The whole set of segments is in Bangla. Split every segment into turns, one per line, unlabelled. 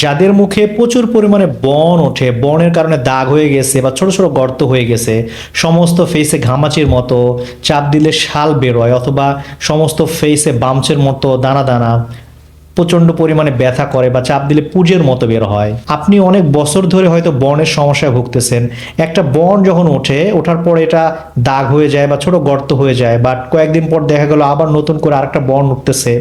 যাদের মুখে প্রচুর পরিমাণে বন ওঠে, বনের কারণে দাগ হয়ে গেছে বা ছোট ছোট গর্ত হয়ে গেছে, সমস্ত ফেসে ঘামাচির মতো, চাপ দিলে শাল বেরোয় অথবা সমস্ত ফেসে বামচের মতো দানা দানা প্রচণ্ড পরিমাণে ব্যথা করে বা চাপ দিলে পুজের মতো বের হয়। আপনি অনেক বছর ধরে হয়তো বর্ণের সমস্যায় ভুগতেছেন। একটা বর্ণ যখন ওঠে, ওঠার পর এটা দাগ হয়ে যায় বা ছোট গর্ত হয়ে যায় বাট কয়েকদিন পর দেখা গেল আবার নতুন করে আরেকটা বর্ণ উঠতেছে।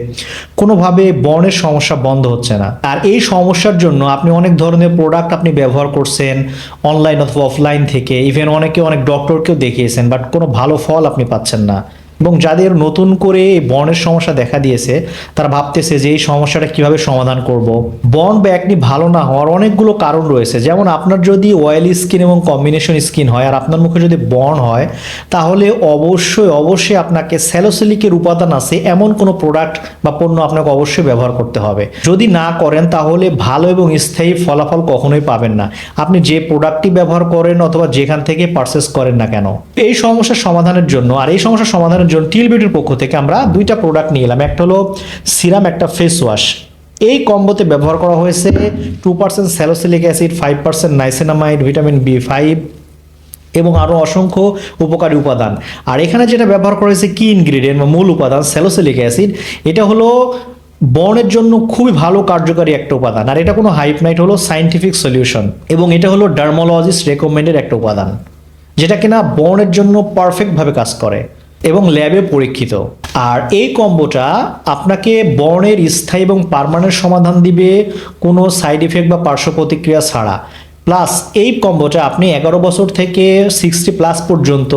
কোনোভাবে বর্ণের সমস্যা বন্ধ হচ্ছে না। আর এই সমস্যার জন্য আপনি অনেক ধরনের প্রোডাক্ট আপনি ব্যবহার করছেন অনলাইন অথবা অফলাইন থেকে। ইভেন অনেকে অনেক ডক্টরকেও দেখিয়েছেন বাট কোনো ভালো ফল আপনি পাচ্ছেন না। এবং যাদের নতুন করে বর্ণের সমস্যা দেখা দিয়েছে, তারা ভাবতেছে যে এই সমস্যাটা কীভাবে সমাধান করব। বর্ণ বা একনি ভালো না হওয়ার অনেকগুলো কারণ রয়েছে। যেমন আপনার যদি অয়েলি স্কিন এবং কম্বিনেশন স্কিন হয় আর আপনার মুখে যদি বর্ণ হয়, তাহলে অবশ্যই অবশ্যই আপনাকে স্যালোসিলিকের উপাদান আছে, এমন কোনো প্রোডাক্ট বা পণ্য আপনাকে অবশ্যই ব্যবহার করতে হবে। যদি না করেন, তাহলে ভালো এবং স্থায়ী ফলাফল কখনোই পাবেন না। আপনি যে প্রোডাক্টটি ব্যবহার করেন অথবা যেখান থেকে পারচেস করেন না কেন, এই সমস্যার সমাধানের জন্য, আর এই সমস্যার সমাধানের জন্য টিল বিউটির পক্ষ থেকে আমরা দুইটা প্রোডাক্ট নিয়ে এলাম। একটা হলো সিরাম একটা ফেস ওয়াশ এই কম্বোতে ব্যবহার করা হয়েছে two percent salicylic acid five percent niacinamide vitamin B five এবং আরও অসংখ্য উপকারী উপাদান। আর এখানে যেটা ব্যবহার করা হয়েছে কি ইনগ্রিডিয়েন্ট বা মূল উপাদান? স্যালোসিলিক অ্যাসিড এটা হলো বনের জন্য খুবই ভালো কার্যকারী একটা উপাদান। আর এটা কোনো হাইপনাইট হলো সাইন্টিফিক সলিউশন এবং এটা হলো ডার্মোলজিস্ট রেকমেন্ডেড একটা উপাদান, যেটা কিনা বনের জন্য পারফেক্টভাবে কাজ করে। এবং ল্যাবে পরীক্ষিত। আর এই কম্বোটা আপনাকে বর্ণের স্থায়ী এবং পার্মানেন্ট সমাধান দিবে কোনো সাইড ইফেক্ট বা পার্শ্ব প্রতিক্রিয়া ছাড়া। প্লাস এই কম্বোটা আপনি এগারো বছর থেকে সিক্সটি প্লাস পর্যন্ত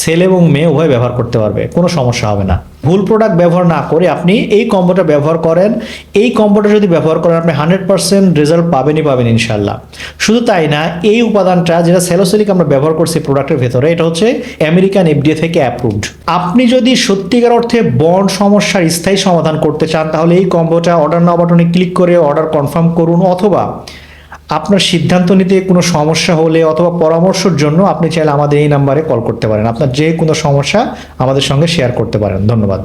ছেলে এবং মেয়ে উভয় ব্যবহার করতে পারবে, কোনো সমস্যা হবে না। ভুল প্রোডাক্ট ব্যবহার না করে আপনি এই কম্বোটা ব্যবহার করেন। এই কম্বোটা যদি ব্যবহার করেন, আপনি হান্ড্রেড পার্সেন্ট রেজাল্ট পাবেনই পাবেন ইনশাল্লাহ শুধু তাই না, এই উপাদানটা যেটা সেলোসিলিক আমরা ব্যবহার করছি প্রোডাক্টের ভেতরে, এটা হচ্ছে আমেরিকান এফডিএ থেকে অ্যাপ্রুভড আপনি যদি সত্যিকার অর্থে বন্ড সমস্যার স্থায়ী সমাধান করতে চান, তাহলে এই কম্বোটা অর্ডার নাও বাটনে ক্লিক করে অর্ডার কনফার্ম করুন, অথবা আপনার সিদ্ধান্ত নিতে কোনো সমস্যা হলে অথবা পরামর্শের জন্য আপনি চাইলে আমাদের এই নাম্বারে কল করতে পারেন। আপনার যে কোনো সমস্যা আমাদের সঙ্গে শেয়ার করতে পারেন। ধন্যবাদ।